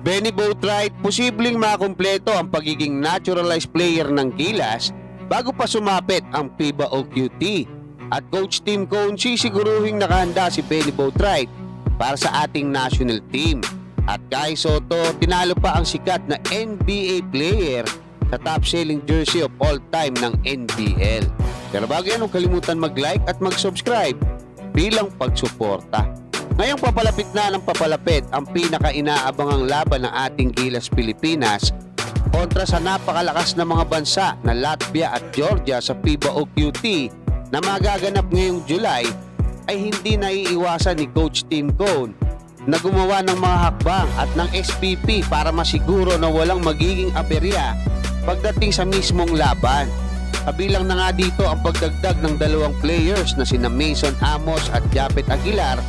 Benny Boatwright, posibleng makumpleto ang pagiging naturalized player ng Gilas bago pa sumapit ang FIBA OQT. At Coach Tim Cone sisiguruhin nakahanda si Benny Boatwright para sa ating national team. At Kai Soto, tinalo pa ang sikat na NBA player sa top selling jersey of all time ng NBL. Pero bago yan, huwag kalimutan mag-like at mag-subscribe bilang pagsuporta. Ngayong papalapit na ng papalapit ang pinaka-inaabangang laban ng ating Gilas Pilipinas kontra sa napakalakas na mga bansa na Latvia at Georgia sa FIBA OQT na magaganap ngayong July ay hindi naiiwasan ni Coach Tim Cone na gumawa ng mga hakbang at ng SPP para masiguro na walang magiging aberya pagdating sa mismong laban. Kabilang na nga dito ang pagdagdag ng dalawang players na sina Mason Amos at Japet Aguilar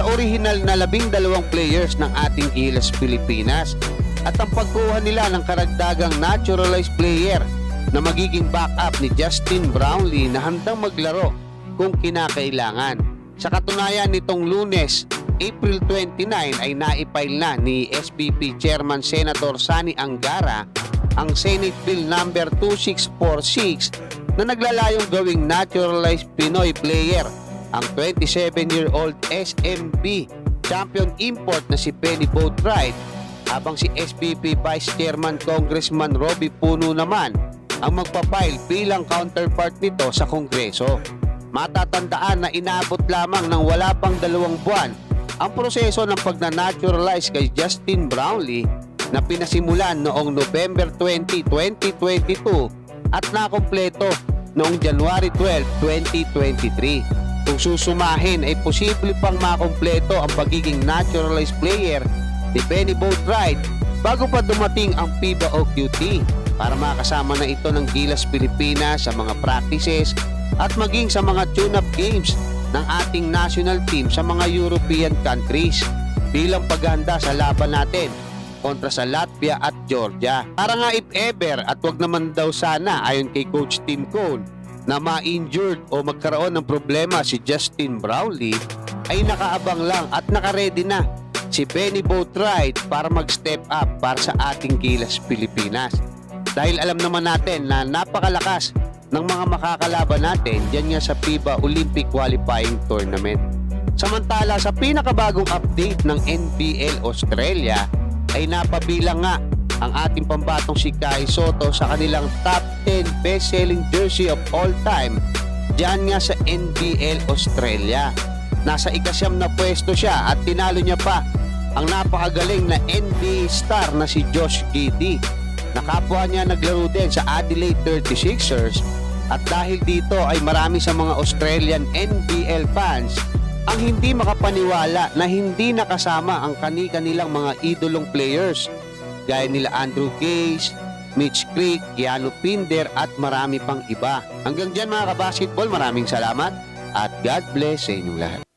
sa original na labing dalawang players ng ating Gilas Pilipinas at ang pagkuha nila ng karagdagang naturalized player na magiging backup ni Justin Brownlee na handang maglaro kung kinakailangan. Sa katunayan nitong lunes, April 29 ay naipile na ni SBP Chairman Senator Sani Angara ang Senate Bill number 2646 na naglalayong gawing naturalized Pinoy player ang 27-year-old SMB champion import na si Penny Boatwright habang si SPP Vice Chairman Congressman Roby Puno naman ang magpapile bilang counterpart nito sa Kongreso. Matatandaan na inabot lamang ng wala pang dalawang buwan ang proseso ng pagna-naturalize kay Justin Brownlee na pinasimulan noong November 20, 2022 at nakompleto noong January 12, 2023. Kung susumahin ay posible pang makompleto ang pagiging naturalized player ni Benny Boatwright bago pa dumating ang FIBA OQT para makasama na ito ng Gilas Pilipinas sa mga practices at maging sa mga tune-up games ng ating national team sa mga European countries bilang paghanda sa laban natin kontra sa Latvia at Georgia. Para nga if ever at wag naman daw sana ayon kay Coach Tim Cone na ma-injured o magkaroon ng problema si Justin Brownlee ay nakaabang lang at nakaredy na si Benny Boatwright para mag-step up para sa ating Gilas Pilipinas. Dahil alam naman natin na napakalakas ng mga makakalaban natin dyan nga sa FIBA Olympic Qualifying Tournament. Samantala sa pinakabagong update ng NBL Australia ay napabilang nga ang ating pambatong si Kai Soto sa kanilang top 10 best-selling jersey of all time dyan nga sa NBL Australia. Nasa ikasyam na pwesto siya at tinalo niya pa ang napakagaling na NBA star na si Josh Giddey. Nakapwa niya naglaro din sa Adelaide 36ers at dahil dito ay marami sa mga Australian NBL fans ang hindi makapaniwala na hindi nakasama ang kani-kanilang mga idolong players gaya nila Andrew Case, Mitch Creek, Keanu Pinder at marami pang iba. Hanggang dyan mga kabasketball, maraming salamat at God bless sa inyong lahat.